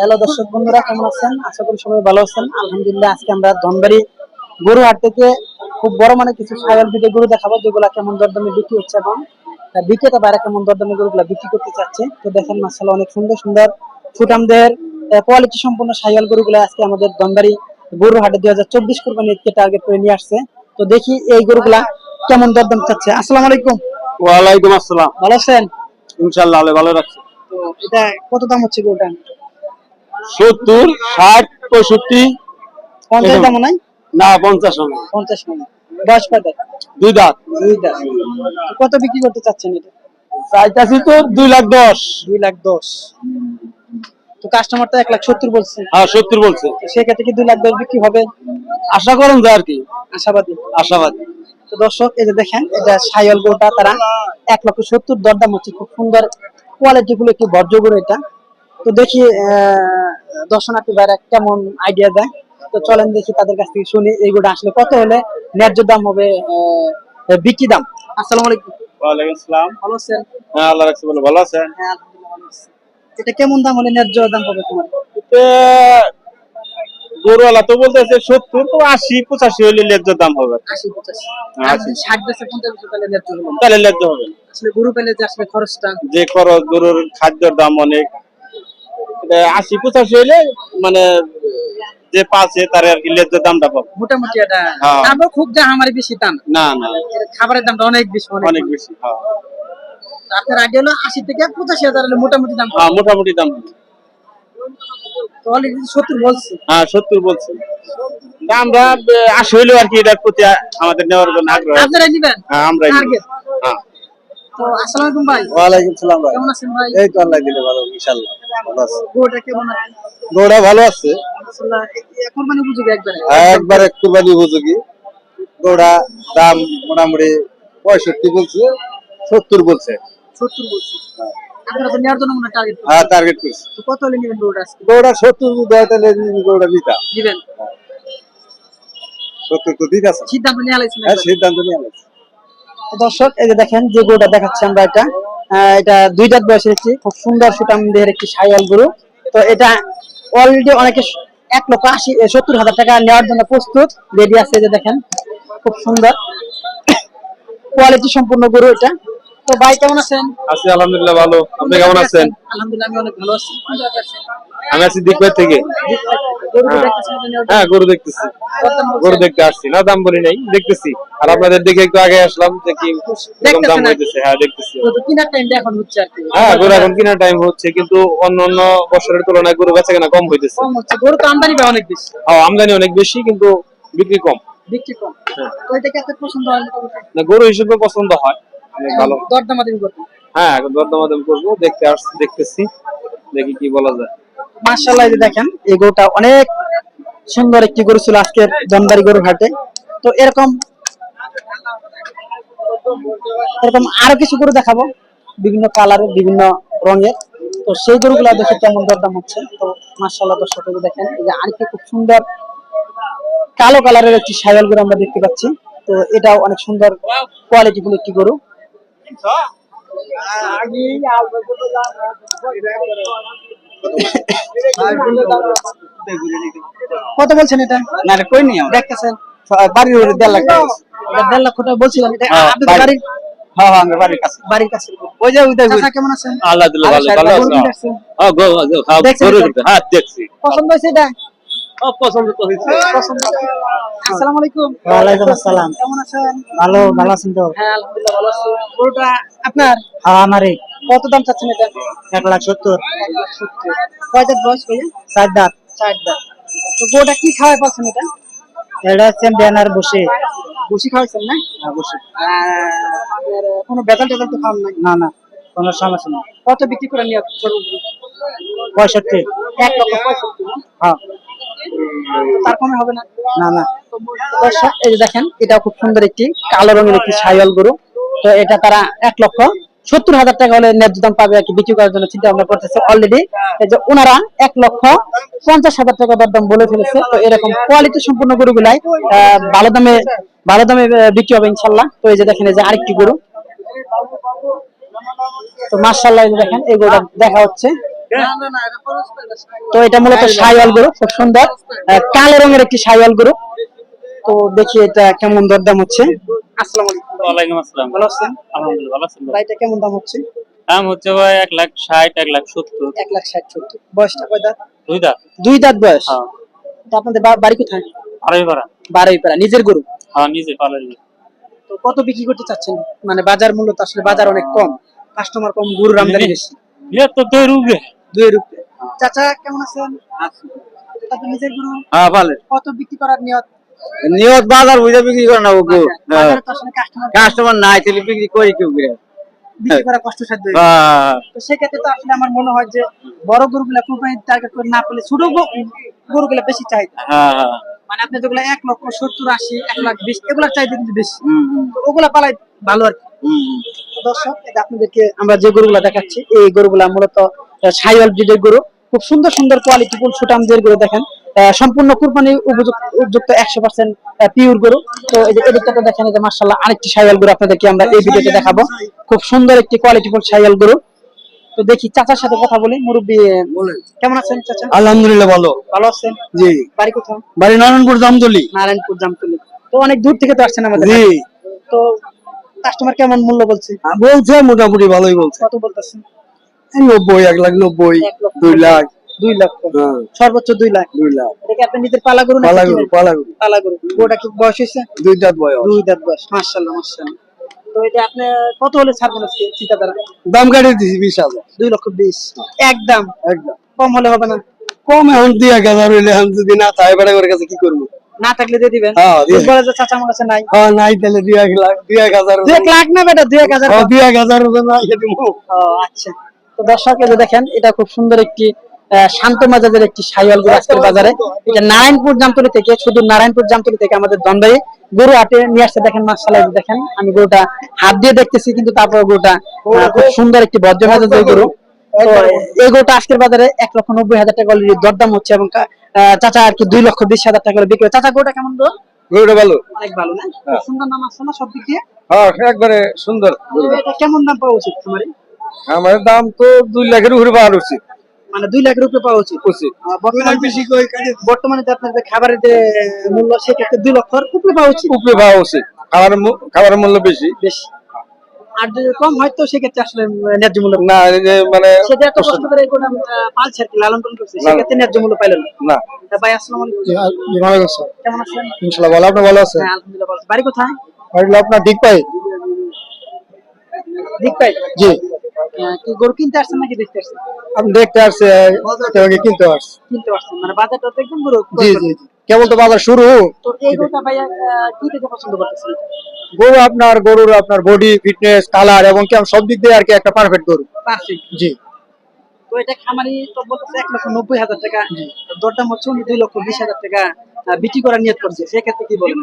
Hello দর্শক বন্ধুরা কেমন আছেন? আশা করি সবাই ভালো আছেন। আলহামদুলিল্লাহ আজকে আমরা ধনবাড়ি গরু হাট থেকে খুব বড় মানে কিছু ছাগল পিঠে গরু দেখাবো যেগুলা কেমন দরদামে বিক্রি হচ্ছে এবং বিক্রেতা বাইরে কেমন দরদামে গরুগুলা বিক্রি করতে চাচ্ছে। তো দেখেন মাসাল্লাহ অনেক সুন্দর সুন্দর ফুটামদের কোয়ালিটি সম্পূর্ণ সাইয়াল গরুগুলা আজকে আমাদের ধনবাড়ি গরু হাটে দুই হাজার চব্বিশ কোরবানি ঈদকে টার্গেট করে নিয়ে আসছে। তো দেখি এই গরুগুলা কেমন দরদাম চাচ্ছে। আসসালামু আলাইকুম। ওয়ালাইকুম আসসালাম। ভালো আছেন? ইনশাল্লাহ ভালো রাখছে। তো এটা কত দাম হচ্ছে গরুটা সত্তর ষাট পঁয়ষট্টি পঞ্চাশ দাম নাই? না পঞ্চাশ পঞ্চাশ দুই দাঁত। দুই দাম কত বিক্রি করতে চাচ্ছেন এটা? চাইতাছি তো দুই লাখ দশ। দুই লাখ দশ। তো কাস্টমার তো এক লাখ সত্তর বলছে। হ্যাঁ সত্তর বলছে। সেক্ষেত্রে কি দুই লাখ দশ বিক্রি হবে? আশা করেন যে আর কি। আশাবাদী। আশাবাদী। তো দর্শক এই যে দেখেন এটা সাইল গরুটা তারা এক লক্ষ সত্তর দরদাম হচ্ছে খুব সুন্দর। কোয়ালিটি গুলো একটু বর্জ্য এটা। তো দেখি আহ, দর্শনার্থী ভাইরা কেমন আইডিয়া দেয়? তো চলেন দেখি তাদের কাছ থেকে শুনি এইগুলো আসলে কত হলে ন্যায্য দাম হবে বিক্রি দাম। আসসালামু আলাইকুম। ওয়ালাইকুম আসসালাম। ভালো আছেন? হ্যাঁ আল্লাহ রাখছে বলে ভালো আছেন? হ্যাঁ। এটা কেমন দাম হলে ন্যায্য দাম হবে তোমার? গরুওয়ালা তো বলতেছে সত্তর তো আশি পঁচাশি হইলে ন্যায্য দাম হবে। আশি পঁচাশি। হ্যাঁ, ষাট পঞ্চাশ তাহলে ন্যায্য হলো তাহলে ন্যায্য হবে। আসলে গরু পেলে যে আসলে খরচটা। যে খরচ গরুর খাদ্যের দাম অনেক আশি পঁচাশি হইলে মানে যে পাচ্ছে তার আর কি ন্যায্য দামটা পাবে। মোটামুটি এটা। হ্যাঁ। তারপর খুব যা আমার বেশি দাম। না না। খাবারের দামটা অনেক বেশি অনেক বেশি হ্যাঁ। আপনার আইডিয়া হলো আশি থেকে পঁচাশি হাজার হলে মোটামুটি দাম হ্যাঁ মোটামুটি দাম। অলরেডি সত্তর বলছে। হ্যাঁ সত্তর বলছে। আমরা আশি হইলেও আর কি এটার প্রতি আমাদের নেওয়ার জন্য আগ্রহ আছে। আপনারা নিবেন? হ্যাঁ আমরা Target? হ্যাঁ। তো আসসালামু আলাইকুম ভাই। ওয়ালাইকুম সালাম ভাই। কেমন আছেন ভাই? এই তো আল্লাহ দিলে ভালো ইনশাআল্লাহ। ভালো আছে গরুটা কেমন আছে? গোড়া ভালো আছে। আসলে এখন মানে উপযোগী একবারে? একবারে কুরবানি উপযোগী। গোড়া দাম মোটামুটি পঁয়ষট্টি বলছে সত্তর বলছে। সত্তর বলছে। আপনারা তো নেওয়ার জন্য টার্গেট হ্যাঁ টার্গেট করছে। কত হলে নেবেন গোড়া সত্তর দেয় তাহলে গোড়া নিতা দিবেন সত্তর তো আছে। সিদ্ধান্ত নিয়ে হ্যাঁ সিদ্ধান্ত নিয়ে দর্শক এই যে দেখেন যে গরুটা দেখাচ্ছি আমরা এটা। এটা দুই দাঁত বয়সে দেখছি খুব সুন্দর সুতাম দেহের একটি সাইয়াল গরু। তো এটা অলরেডি অনেকে এক লক্ষ আশি সত্তর হাজার টাকা নেওয়ার জন্য প্রস্তুত। রেডি আছে যে দেখেন খুব সুন্দর। কোয়ালিটি সম্পূর্ণ গরু এটা। তো ভাই কেমন আছেন? আছি আলহামদুলিল্লাহ ভালো। আপনি কেমন আছেন? আলহামদুলিল্লাহ আমি অনেক ভালো আছি? আমি আছি দিকবাই থেকে। নেওয়ার হ্যাঁ। গরু দেখতেছি। গরু দেখতে আসছি। না দাম বলি নাই দেখতেছি। আর আপনাদের দিকে একটু আগে আসলাম যে কি দাম? হইতেছে। হ্যাঁ দেখতেছি। হ্যাঁ গরু এখন কিনা টাইম হচ্ছে কিন্তু অন্য অন্য বছরের তুলনায় গরু বেচা কেনা কম হইতেছে গরু তো আমদানি অনেক বেশি? ও, আমদানি অনেক বেশি কিন্তু বিক্রি কম। বিক্রি কম। তো এটা কি আপনার পছন্দ হয় না গরু হিসেবে পছন্দ হয়। ভালো। দরদামাদামি করতে হ্যাঁ দরদামাদম করব। দেখতে আসছি দেখতেছি। দেখি কি বলা যায়। মার্শাল্লাহ দেখেন, এই গরুটা অনেক সুন্দর একটি গরু ছিল আজকের জনবাড়ি গরুর হাটে। তো এরকম এরকম আরও কিছু গরু দেখাবো, বিভিন্ন কালারের, বিভিন্ন রঙের। তো সেই গরুগুলো দেখে কেমন দরদাম হচ্ছে? তো মার্শাল্লাহ দর্শক দেখেন, এই যে আরেকটি খুব সুন্দর কালো কালারের একটি সাইকেল গরু আমরা দেখতে পাচ্ছি। তো এটাও অনেক সুন্দর কোয়ালিটি ফুল একটি গরু। কত বলছেন এটা? না এটা কই নি দেখতেছেন। বাড়ির ওরে দেড় লাখ টাকা। এটা দেড় লক্ষ টাকা বলছিলাম। এটা হ্যাঁ, আপনাদের বাড়ি- হ্যাঁ হ্যাঁ বাড়ির কাছে। বাড়ির কাছে। ওই যে চাচা কেমন আছেন? দিলে ভালো ভালো গরু আছে? দেখছেন? হ্যাঁ গো গো- হ্যাঁ, হ্যাঁ দেখছি। পছন্দ হয়েছে এটা? ও পছন্দ তো হয়েছে। পছন্দ। আসসালামু আলাইকুম। ওয়ালাইকুম আসসালাম। কেমন আছেন? ভালো ভালো আছেন তো? হ্যাঁ আলহামদুলিল্লাহ ভালো আছি। গরুটা আপনার? হ্যাঁ আমারই। কত দাম চাচ্ছেন এটা? এক লাখ সত্তর। কয় দাঁত বয়স ভাইয়া চার দাঁত। চার দাঁত। তো গরুটা কি খাওয়াই পাচ্ছেন এটা? এটা চ্যাম্পিয়ন আর বসে। বসি খাওয়াইছেন না? হ্যাঁ, বসে। কোনো বেতাল টেতাল তো খাওয়ান নাই? না না কোনো সমস্যা নেই। কত বিক্রি করে নিয়ে পঁয়ষট্টি। এক লক্ষ পঁয়ষট্টি? হ্যাঁ। তার কমে হবে না? না না। দর্শক এই যে দেখেন এটা খুব সুন্দর একটি কালো রঙের একটি সাইয়াল গরু। তো এটা তারা এক লক্ষ সত্তর হাজার টাকা হলে ন্যায্য দাম পাবে আর কি বিক্রি করার জন্য চিন্তা ভাবনা করতেছে অলরেডি যে ওনারা এক লক্ষ পঞ্চাশ হাজার টাকা দরদাম বলে ফেলেছে। তো এরকম কোয়ালিটি সম্পূর্ণ গরুগুলাই ভালো দামে ভালো দামে বিক্রি হবে ইনশাল্লাহ। তো এই যে দেখেন, এই যে আরেকটি গরু। তো মার্শাল্লাহ দেখেন, এই গরুটা দেখা হচ্ছে। তো এটা মূলত সাইওয়াল গরু, খুব সুন্দর। কালো রঙের একটি সাইওয়াল গরু। তো দেখি এটা কেমন দরদাম হচ্ছে। আসসালামু আলাইকুম। ওয়ালাইকুম আসসালাম। ভালো আছেন? আলহামদুলিল্লাহ ভালো আছেন ভাই? ভাই কেমন দাম হচ্ছে? দাম হচ্ছে ভাই এক লাখ ষাট এক লাখ সত্তর। এক লাখ ষাট সত্তর। বয়সটা কয় দাঁত? দুই দাঁত। দুই দাঁত বয়স? হ্যাঁ। তো আপনাদের বাড়ি কোথায়? আড়াই ভাড়া নিজের গরু? হ্যাঁ নিজে পালাই তো কত বিক্রি করতে চাচ্ছেন? মানে বাজার মূল্য তো আসলে বাজার অনেক কম। কাস্টমার কম গরুর আমদানি বেশি। তো দুই রুপে। চাচা কেমন আছেন? নিজের গরু। হ্যাঁ ভালো। কত বিক্রি করার নিয়ত? নিয়ত বাজার বুঝে বিক্রি করে না ওগো আসলে কাস্টমার কাস্টমার নাই তাহলে বিক্রি করি কেউ করে বিক্রি করা কষ্টসাধ্য হ্যাঁ তো সেক্ষেত্রে তো আসলে আমার মনে হয় যে বড় গরুগুলা কোরবানি টার্গেট করে না পেলে ছোট গরুগুলা বেশি চাহিদা। হ্যাঁ হ্যাঁ। মানে আপনি যেগুলো এক লক্ষ সত্তর আশি এক লাখ বিশ এগুলার চাহিদা কিন্তু বেশি। ওগুলা পালাই ভালো আর দর্শক আপনাদেরকে আমরা যে গরুগুলা দেখাচ্ছি এই গরুগুলা মূলত সাইওয়াল ব্রিডের গরু। খুব সুন্দর সুন্দর কোয়ালিটি ফুল সুটামদের গরু দেখেন। সম্পূর্ণ কুরবানি উপযুক্ত একশো পার্সেন্ট পিওর গরু। তো এই যে দেখেন যে মার্শাল্লাহ আরেকটি সাইওয়াল গরু আপনাদেরকে আমরা এই ভিডিওতে দেখাবো। খুব সুন্দর একটি কোয়ালিটি ফুল সাইওয়াল গরু। তো দেখি চাচার সাথে কথা বলি মুরব্বী কেমন আছেন চাচা? আলহামদুলিল্লাহ ভালো। ভালো আছেন? জি। বাড়ি কোথাও বাড়ি নারায়ণপুর জামতলি। নারায়ণপুর জামতলি। তো অনেক দূর থেকে তো আসছেন আমাদের। জি। তো কাস্টমার কেমন মূল্য বলছে? বলছে মোটামুটি ভালোই বলছে। কত বলতেছেন? নব্বই এক লাখ নব্বই দুই লাখ। দুই লক্ষ হ্যাঁ। সর্বোচ্চ দুই লাখ। দুই লাখ। আপনি নিজের পালা গরু পালা গরু ওটা কি বয়স হয়েছে? দুই দাঁত বয়স। দুই দাঁত বয়স। মাশাআল্লাহ মাশাআল্লাহ। তো এটা আপনি কত হলে ছাড়বেন আজকে চিন্তা দাম কাটিয়ে দিছি বিশ হাজার। দুই লক্ষ বিশ। একদম। একদম। কম হলে হবে না? কম এখন দুই এক হাজার হইলে এখন যদি না তাই বেড়া করে কাছে কি করব? না থাকলে দিয়ে দিবেন? হ্যাঁ, বলে যে চাচা আমার কাছে নাই। হ্যাঁ নাই তাহলে দুই এক লাখ দুই এক হাজার দুই এক লাখ না বেটা দুই এক হাজার হ্যাঁ, দুই এক হাজার না আচ্ছা। তো দর্শক দেখেন এটা খুব সুন্দর একটি শান্ত মেজাজের একটি সাইওয়াল গরু আজকের বাজারে। এটা নারায়ণপুর জামতলি থেকে শুধু নারায়ণপুর জামতলি থেকে আমাদের দন্দাই গরু হাটে নিয়ে আসছে। দেখেন মাসাল্লাহ দেখেন আমি গরুটা হাত দিয়ে দেখতেছি কিন্তু তারপর গরুটা খুব সুন্দর একটি বজ্র মেজাজের গরু। এই গরুটা আজকের বাজারে এক লক্ষ নব্বই হাজার টাকা অলরেডি দরদাম হচ্ছে এবং চাচা আর কি দুই লক্ষ বিশ হাজার টাকা করে বিক্রি হয়। চাচা গরুটা কেমন গো? গরুটা ভালো। অনেক ভালো না? সুন্দর নাম আসছে না সব দিক দিয়ে? হ্যাঁ একবারে সুন্দর। কেমন দাম পাওয়া উচিত তোমার আমার দাম তো দুই লাখের উপরে পাওয়ার উচিত। মানে দুই লাখ রুপে পাওয়া উচিত। উচিত। বর্তমানে যে আপনার যে খাবারের যে মূল্য সেক্ষেত্রে দুই লক্ষর উপরে পাওয়া উচিত। উপরে পাওয়া উচিত। খাবার খাবারের মূল্য বেশি। বেশি। আর যদি কম হয় তো সেক্ষেত্রে আসলে ন্যায্য মূল্য না মানে সেটা এত কষ্ট করে পালছে আর কি লালন পালন করছে সেক্ষেত্রে ন্যায্য মূল্য পাইলেন না। না। ভাই আসসালামু আলাইকুম। ভালো আছে কেমন আছেন? ইনশাল্লাহ ভালো। আপনি ভালো আছেন? হ্যাঁ আলহামদুলিল্লাহ ভালো বাড়ি কোথায়? বাড়িটা আপনার ঠিক পাই দিক পাই জি। কি গরু কিনতে আসছেন নাকি দেখতে আসছেন? আপনি দেখতে আসছে কিনতে আসছে। কিনতে আসছেন মানে বাজারটা তো একদম গরু জি জি। কেবল তো বাজার শুরু। তো এই গরুটা ভাই আহ, কি থেকে পছন্দ করতেছেন? গরু আপনার গরুর আপনার বডি ফিটনেস কালার এবং কি সব দিক দিয়ে আর কি একটা পারফেক্ট গরু। পারফেক্ট জি। তো এটা খামারি তো বলতেছে এক লক্ষ নব্বই হাজার টাকা। দরদাম হচ্ছে উনি দুই লক্ষ বিশ হাজার টাকা বিক্রি করার নিয়ত করছে। সেক্ষেত্রে কি বলবেন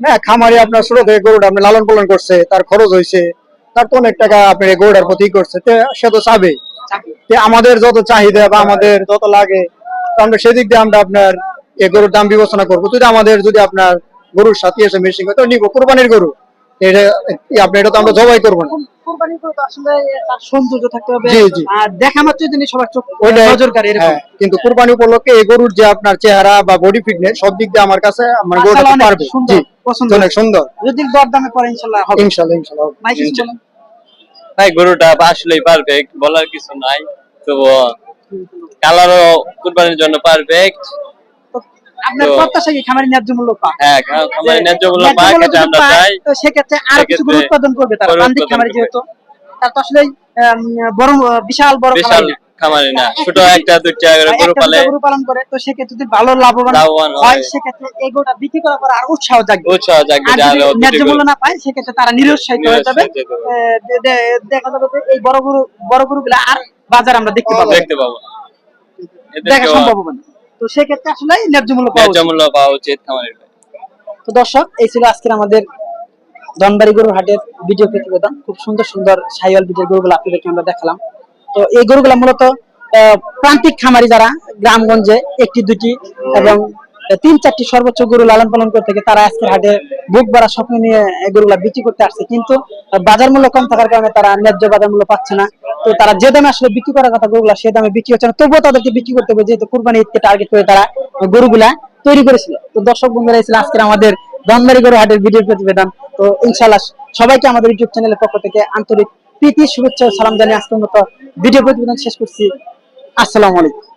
না খামারি আপনার ছোট থেকে গরুটা আপনি লালন পালন করছে তার খরচ হয়েছে তার তো অনেক টাকা আপনার প্রতি করছে সে তো আমাদের যত চাহিদা বা আমাদের যত লাগে আমরা সেদিক দিয়ে আমরা আপনার এই গরুর দাম বিবেচনা করব। যদি আমাদের যদি আপনার গরুর সাথে এসে মেশিন তো নিবো। কোরবানির গরু এটা আপনি এটা তো আমরা জবাই করব না। হ্যাঁ, কিন্তু কুরবানি উপলক্ষে এই গরুর যে আপনার চেহারা বা বডি ফিটনেস সব দিক দিয়ে আমার কাছে আমার গরুটা পারবে। সুন্দর অনেক সুন্দর। যদি দরদামে পরে ইনশাল্লাহ ইনশাল্লাহ ইনশাল্লাহ ভাই গরুটা আসলেই পারফেক্ট বলার কিছু নাই। তো কালারও কুরবানির জন্য পারফেক্ট আপনার তো- প্রত্যাশা কি খামারি ন্যায্য মূল্য পাক? হ্যাঁ খা- ন্যায্য মূল্য পাক এটা আমরা চাই। তো সেক্ষেত্রে আর কিছু গরু উৎপাদন করবে তারা প্রান্তিক খামারি যেহেতু তার তো আসলে বড় বিশাল বড় খামারি। খামারি না। ছোট একটা দুইটা করে গরু পালে গরু পালন করে তো সেক্ষেত্রে যদি ভালো লাভবান হয়। সেক্ষেত্রে এই গরুটা বিক্রি করার পর আর উৎসাহ জাগবে। উৎসাহ জাগবে ন্যায্য মূল্য না পায় সেক্ষেত্রে তারা নিরুৎসাহিত হয়ে যাবে। দেখা যাবে যে এই বড় গরু বড় গরুগুলা আর বাজার আমরা দেখতে পাবো। দেখতে পাবো। দেখা সম্ভব হবে না। তো সেক্ষেত্রে আসলে ন্যায্য মূল্য পাওয়া ন্যায্য মূল্য পাওয়া উচিত খামারের তো দর্শক এই ছিল আজকের আমাদের ধনবাড়ি গরুর হাটের ভিডিও প্রতিবেদন। খুব সুন্দর সুন্দর সাইওয়াল ভিডিও গরুগুলো আপনাদেরকে আমরা দেখালাম। তো এই গরুগুলো মূলত প্রান্তিক খামারি যারা, গ্রামগঞ্জে একটি দুটি এবং তিন, চারটি সর্বোচ্চ গরু লালন পালন করতে গিয়ে তারা আজকের হাটে বুক বাড়া স্বপ্ন নিয়ে গরুগুলা বিক্রি করতে আসছে। কিন্তু বাজার মূল্য কম থাকার কারণে তারা ন্যায্য বাজার মূল্য পাচ্ছে না। তো তারা যে দামে আসলে বিক্রি করার কথা গরুগুলা, সে দামে বিক্রি হচ্ছে না। তবুও তাদেরকে বিক্রি করতে হবে, যেহেতু কুরবানি ঈদকে টার্গেট করে তারা গরুগুলা তৈরি করেছিল। তো দর্শক বন্ধুরা ছিল আজকের আমাদের দমদারি গরু হাটের ভিডিও প্রতিবেদন। তো ইনশাল্লাহ সবাইকে আমাদের ইউটিউব চ্যানেলের পক্ষ থেকে আন্তরিক প্রীতি শুভেচ্ছা সালাম জানিয়ে আজকের মতো ভিডিও প্রতিবেদন শেষ করছি। আসসালামু আলাইকুম।